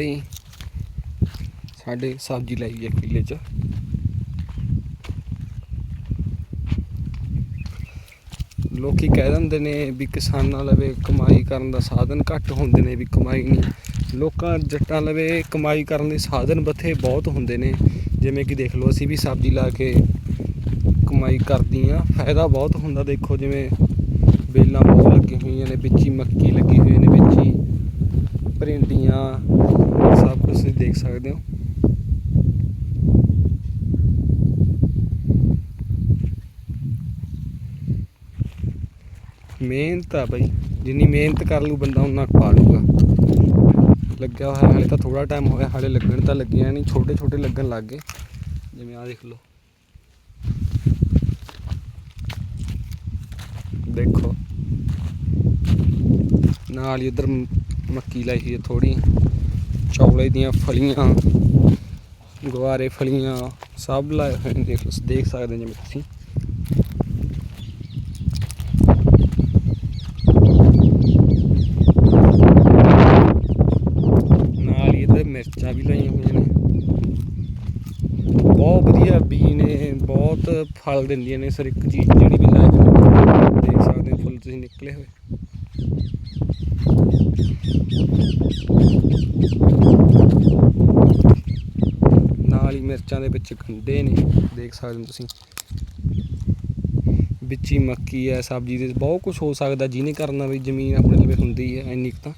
ਜੀ ਸਾਡੇ ਸਬਜ਼ੀ ਲਾਈ ਹੈ ਕਿੱਲੇ 'ਚ। ਲੋਕੀ ਕਹਿ ਦਿੰਦੇ ਨੇ ਵੀ ਕਿਸਾਨਾਂ ਲਵੇ ਕਮਾਈ ਕਰਨ ਦਾ ਸਾਧਨ ਘੱਟ ਹੁੰਦੇ ਨੇ ਵੀ ਕਮਾਈ ਨਹੀਂ। ਲੋਕਾਂ ਜੱਟਾਂ ਲਵੇ ਕਮਾਈ ਕਰਨ ਦੇ ਸਾਧਨ ਬਥੇ ਬਹੁਤ ਹੁੰਦੇ ਨੇ। ਜਿਵੇਂ ਕਿ ਦੇਖ ਲਓ, ਅਸੀਂ ਵੀ ਸਬਜ਼ੀ ਲਾ ਕੇ ਕਮਾਈ ਕਰਦੀ ਆ ਫਾਇਦਾ ਬਹੁਤ ਹੁੰਦਾ ਦੇਖੋ, ਜਿਵੇਂ ਬੇਲਾਂ ਬਹੁਤ ਲੱਗੀਆਂ ਹੋਈਆਂ ਨੇ, ਵਿੱਚ ਹੀ ਮੱਕੀ ਲੱਗੀ ਹੋਈ ਨੇ, ਵਿੱਚ ਹੀ ਭਰਿੰਡੀਆਂ ਸਭ ਕੁਝ ਤੁਸੀਂ ਦੇਖ ਸਕਦੇ ਹੋ। ਮਿਹਨਤ ਆ ਬਈ, ਜਿੰਨੀ ਮਿਹਨਤ ਕਰ ਲੂ ਬੰਦਾ ਉਨਾ ਪਾ ਲੂਗਾ ਲੱਗਿਆ ਹੋਇਆ ਹਾਲੇ ਤਾਂ ਥੋੜਾ ਟਾਈਮ ਹੋਇਆ ਹਾਲੇ ਲੱਗਣ ਤਾਂ ਲੱਗਿਆ ਨਹੀਂ ਛੋਟੇ ਛੋਟੇ ਲੱਗਣ ਲੱਗ ਗਏ। ਜਿਵੇਂ ਆ ਦੇਖ ਲਓ। ਦੇਖੋ। ਨਾਲ ਹੀ ਉਧਰ ਮੱਕੀ ਲਾਈ ਹੋਈ ਹੈ ਥੋੜੀ ਚੌਲੇ ਦੀਆਂ ਫਲੀਆਂ ਗੁਆਰੇ ਫਲੀਆਂ, ਸਭ ਲਾਏ ਹੋਏ ਨੇ, ਦੇਖ ਦੇਖ ਸਕਦੇ ਜਿਵੇਂ ਤੁਸੀਂ। ਨਾਲ ਹੀ ਇੱਧਰ ਮਿਰਚਾਂ ਵੀ ਲਾਈਆਂ ਹੋਈਆਂ ਨੇ। ਬਹੁਤ ਵਧੀਆ ਬੀ ਨੇ, ਬਹੁਤ ਫਲ ਦਿੰਦੀਆਂ ਨੇ ਸਰ ਇੱਕ ਚੀਜ਼ ਜਿਹੜੀ ਵੀ ਲਾਈ ਦੇਖ ਸਕਦੇ ਹੋ, ਫੁੱਲ ਤੁਸੀਂ ਨਿਕਲੇ ਹੋਏ। ਨਾਲ ਮਿਰਚਾਂ ਦੇ ਵਿੱਚ ਗੰਡੇ ਨੇ, ਦੇਖ ਸਕਦੇ ਹੋ ਤੁਸੀਂ। ਵਿੱਚ ਹੀ ਮੱਕੀ ਹੈ, ਸਬਜ਼ੀ ਦੇ ਬਹੁਤ ਕੁਝ ਹੋ ਸਕਦਾ, ਜਿਹਨੇ ਕਰਨਾ ਵੀ ਜ਼ਮੀਨ ਆਪਣੇ ਲਵੇ ਹੁੰਦੀ ਹੈ, ਇੰਨੀ ਕੁ ਤਾਂ।